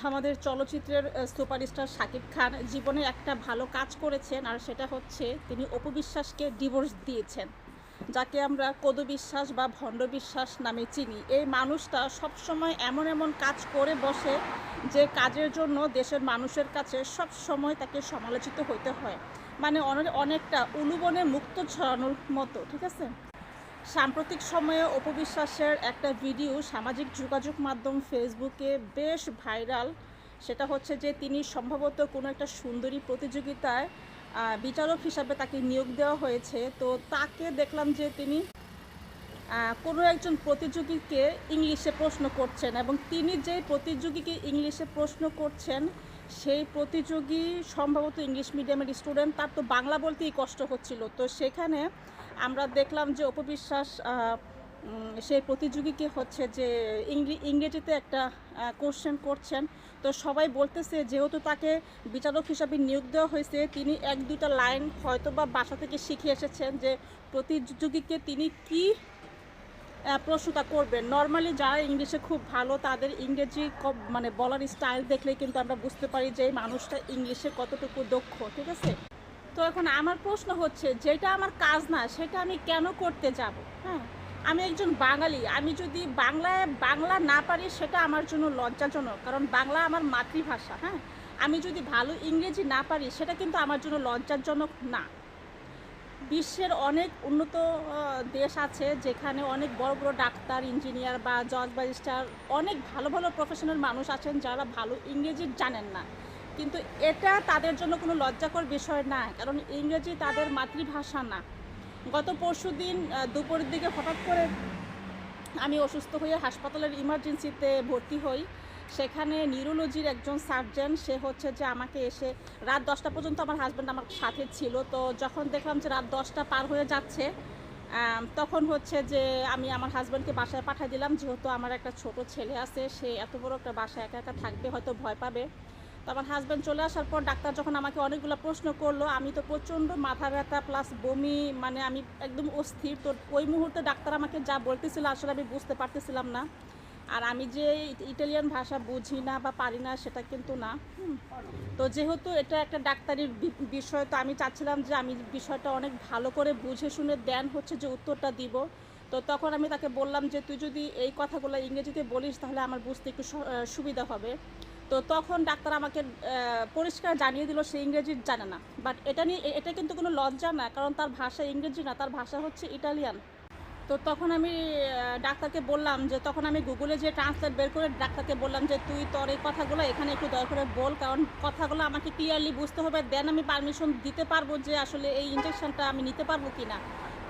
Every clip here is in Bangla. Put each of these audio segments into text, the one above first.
আমাদের চলচ্চিত্রের সুপারস্টার শাকিব খান জীবনে একটা ভালো কাজ করেছেন আর সেটা হচ্ছে তিনি অপবিশ্বাসকে ডিভোর্স দিয়েছেন, যাকে আমরা কদু বিশ্বাস বা ভণ্ড বিশ্বাস নামে চিনি। এই মানুষটা সবসময় এমন এমন কাজ করে বসে যে কাজের জন্য দেশের মানুষের কাছে সব সময় তাকে সমালোচিত হইতে হয়। মানে অনেকটা উলুবনে মুক্ত ছড়ানোর মতো, ঠিক আছে? সাম্প্রতিক সময়ে অপবিশ্বাসের একটা ভিডিও সামাজিক যোগাযোগ মাধ্যম ফেসবুকে বেশ ভাইরাল। সেটা হচ্ছে যে তিনি সম্ভবত কোনো একটা সুন্দরী প্রতিযোগিতায় বিচারক হিসাবে তাকে নিয়োগ দেওয়া হয়েছে। তো তাকে দেখলাম যে তিনি কোনো একজন প্রতিযোগীকে ইংলিশে প্রশ্ন করছেন এবং তিনি যে প্রতিযোগীকে ইংলিশে প্রশ্ন করছেন, সেই প্রতিযোগী সম্ভবত ইংলিশ মিডিয়ামের স্টুডেন্ট। তার তো বাংলা বলতেই কষ্ট হচ্ছিল। তো সেখানে আমরা দেখলাম যে অপবিশ্বাস সেই প্রতিযোগীকে হচ্ছে যে ইংরেজিতে একটা কোশ্চেন করছেন। তো সবাই বলতেছে যেহেতু তাকে বিচারক হিসাবে নিয়োগ দেওয়া হয়েছে, তিনি এক দুইটা লাইন হয়তো বা বাসা থেকে শিখে এসেছেন যে প্রতিযোগীকে তিনি কি প্রশ্নটা করবেন। নর্মালি যারা ইংলিশে খুব ভালো, তাদের ইংরেজি মানে বলার স্টাইল দেখলেই কিন্তু আমরা বুঝতে পারি যে এই মানুষটা ইংলিশে কতটুকু দক্ষ, ঠিক আছে? তো এখন আমার প্রশ্ন হচ্ছে, যেটা আমার কাজ না, সেটা আমি কেন করতে যাব? হ্যাঁ? আমি একজন বাঙালি, আমি যদি বাংলায়, বাংলা না পারি, সেটা আমার জন্য লজ্জাজনক, কারণ বাংলা আমার মাতৃভাষা হ্যাঁ? আমি যদি ভালো ইংরেজি না পারি, সেটা কিন্তু আমার জন্য লজ্জাজনক না। বিশ্বের অনেক উন্নত দেশ আছে, যেখানে অনেক বড় বড় ডাক্তার, ইঞ্জিনিয়ার বা জজ, ব্যারিস্টার, অনেক ভালো ভালো প্রফেশনাল মানুষ আছেন যারা ভালো ইংরেজি জানেন না। কিন্তু এটা তাদের জন্য কোনো লজ্জাকর বিষয় না, কারণ ইংরেজি তাদের মাতৃভাষা না। গত পরশু দিন দুপুরের দিকে হঠাৎ করে আমি অসুস্থ হয়ে হাসপাতালের ইমার্জেন্সিতে ভর্তি হই। সেখানে নিউরোলজির একজন সার্জন, সে হচ্ছে যে আমাকে এসে রাত দশটা পর্যন্ত আমার হাজব্যান্ড আমার সাথে ছিল। তো যখন দেখলাম যে রাত দশটা পার হয়ে যাচ্ছে তখন হচ্ছে যে আমি আমার হাজব্যান্ডকে বাসায় পাঠিয়ে দিলাম। যেহেতু আমার একটা ছোট ছেলে আছে, সে এত বড় একটা বাসায় একা একা থাকবে, হয়তো ভয় পাবে। আমার হাজব্যান্ড চলে আসার পর ডাক্তার যখন আমাকে অনেকগুলো প্রশ্ন করল, আমি তো প্রচণ্ড মাথা ব্যথা প্লাস বমি মানে আমি একদম অস্থির। তো ওই মুহূর্তে ডাক্তার আমাকে যা বলতেছিল আসলে আমি বুঝতে পারতেছিলাম না। আর আমি যে ইটালিয়ান ভাষা বুঝি না বা পারি না সেটা কিন্তু না। তো যেহেতু এটা একটা ডাক্তারির বিষয়, তো আমি চাচ্ছিলাম যে আমি বিষয়টা অনেক ভালো করে বুঝে শুনে দেন হচ্ছে যে উত্তরটা দিব। তো তখন আমি তাকে বললাম যে, তুই যদি এই কথাগুলো ইংরেজিতে বলিস তাহলে আমার বুঝতে একটু সুবিধা হবে। তো তখন ডাক্তার আমাকে পরিষ্কার জানিয়ে দিল সে ইংরেজি জানে না। বাট এটা নিয়ে এটা কিন্তু কোনো লজ্জা না, কারণ তার ভাষা ইংরেজি না, তার ভাষা হচ্ছে ইটালিয়ান। তো তখন আমি ডাক্তারকে বললাম যে, তখন আমি গুগলে যে ট্রান্সলেট বের করে ডাক্তারকে বললাম যে, তুই তোর এই কথাগুলো এখানে একটু দয়া করে বল, কারণ কথাগুলো আমাকে ক্লিয়ারলি বুঝতে হবে। দেন আমি পারমিশন দিতে পারব যে আসলে এই ইঞ্জেকশনটা আমি নিতে পারব কি না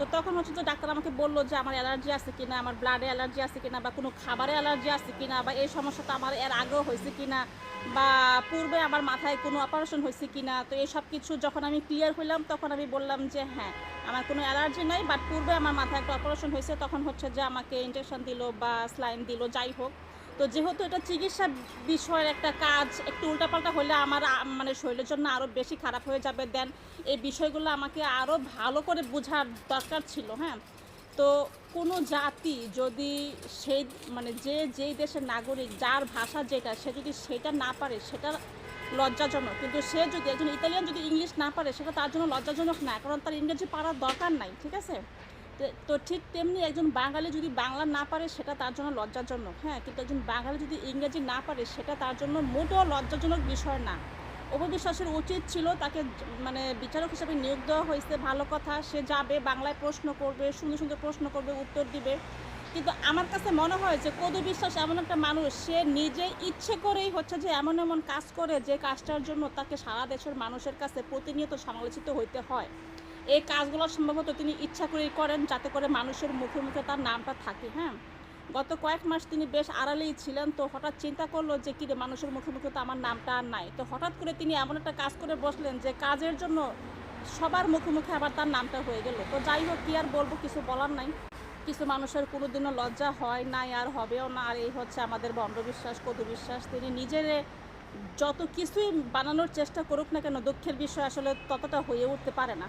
তো তখন হচ্ছে যে ডাক্তার আমাকে বলল যে আমার অ্যালার্জি আছে কিনা, আমার ব্লাডে অ্যালার্জি আছে কিনা বা কোনো খাবারে অ্যালার্জি আছে কিনা বা এই সমস্যাটা আমার এর আগেও হয়েছে কিনা বা পূর্বে আমার মাথায় কোনো অপারেশন হয়েছে কিনা। তো এই সব কিছু যখন আমি ক্লিয়ার হইলাম তখন আমি বললাম যে হ্যাঁ আমার কোনো অ্যালার্জি নাই বাট পূর্বে আমার মাথায় একটা অপারেশন হয়েছে, তখন হচ্ছে যে আমাকে ইঞ্জেকশন দিল বা স্লাইন দিল, যাই হোক। তো যেহেতু এটা চিকিৎসা বিষয়ের একটা কাজ, একটু উল্টাপাল্টা হলে আমার মানে শরীরের জন্য আরও বেশি খারাপ হয়ে যাবে। দেন এই বিষয়গুলো আমাকে আরও ভালো করে বোঝার দরকার ছিল হ্যাঁ। তো কোনো জাতি যদি সেই মানে যে, যেই দেশের নাগরিক, যার ভাষা যেটা, সে যদি সেটা না পারে, সেটা লজ্জাজনক। কিন্তু সে যদি একজন ইতালিয়ান যদি ইংলিশ না পারে, সেটা তার জন্য লজ্জাজনক না, কারণ তার ইংরেজি পারার দরকার নাই, ঠিক আছে? তো- ঠিক তেমনি একজন বাঙালি যদি বাংলা না পারে, সেটা তার জন্য লজ্জাজনক। হ্যাঁ কিন্তু একজন বাঙালি যদি ইংরেজি না পারে, সেটা তার জন্য মোটেও লজ্জাজনক বিষয় না। অপবিশ্বাসের উচিত ছিল তাকে মানে বিচারক হিসেবে নিয়োগ দেওয়া হয়েছে, ভালো কথা। সে যাবে, বাংলায় প্রশ্ন করবে, সুন্দর সুন্দর প্রশ্ন করবে, উত্তর দিবে। কিন্তু আমার কাছে মনে হয় যে কদু বিশ্বাস এমন একটা মানুষ, সে নিজে ইচ্ছে করেই হচ্ছে যে এমন এমন কাজ করে যে কাজটার জন্য তাকে সারা দেশের মানুষের কাছে প্রতিনিয়ত সমালোচিত হইতে হয়। এই কাজগুলো সম্ভবত তিনি ইচ্ছা করেই করেন যাতে করে মানুষের মুখে মুখে তার নামটা থাকে হ্যাঁ? গত কয়েক মাস তিনি বেশ আড়ালেই ছিলেন, তো হঠাৎ চিন্তা করল যে, কিরে, মানুষের মুখে মুখে তো আমার নামটা আর নাই। তো হঠাৎ করে তিনি এমন একটা কাজ করে বসলেন যে, কাজের জন্য সবার মুখে মুখে আবার তার নামটা হয়ে গেল। তো যাই হোক, কি আর বলব, কিছু বলার নাই। কিছু মানুষের কোনোদিনও লজ্জা হয় নাই আর হবেও না। আর এই হচ্ছে আমাদের বন্ডবিশ্বাস কদু বিশ্বাস তিনি নিজের যত কিছুই বানানোর চেষ্টা করুক না কেন, দুঃখের বিষয় আসলে ততটা হয়ে উঠতে পারে না।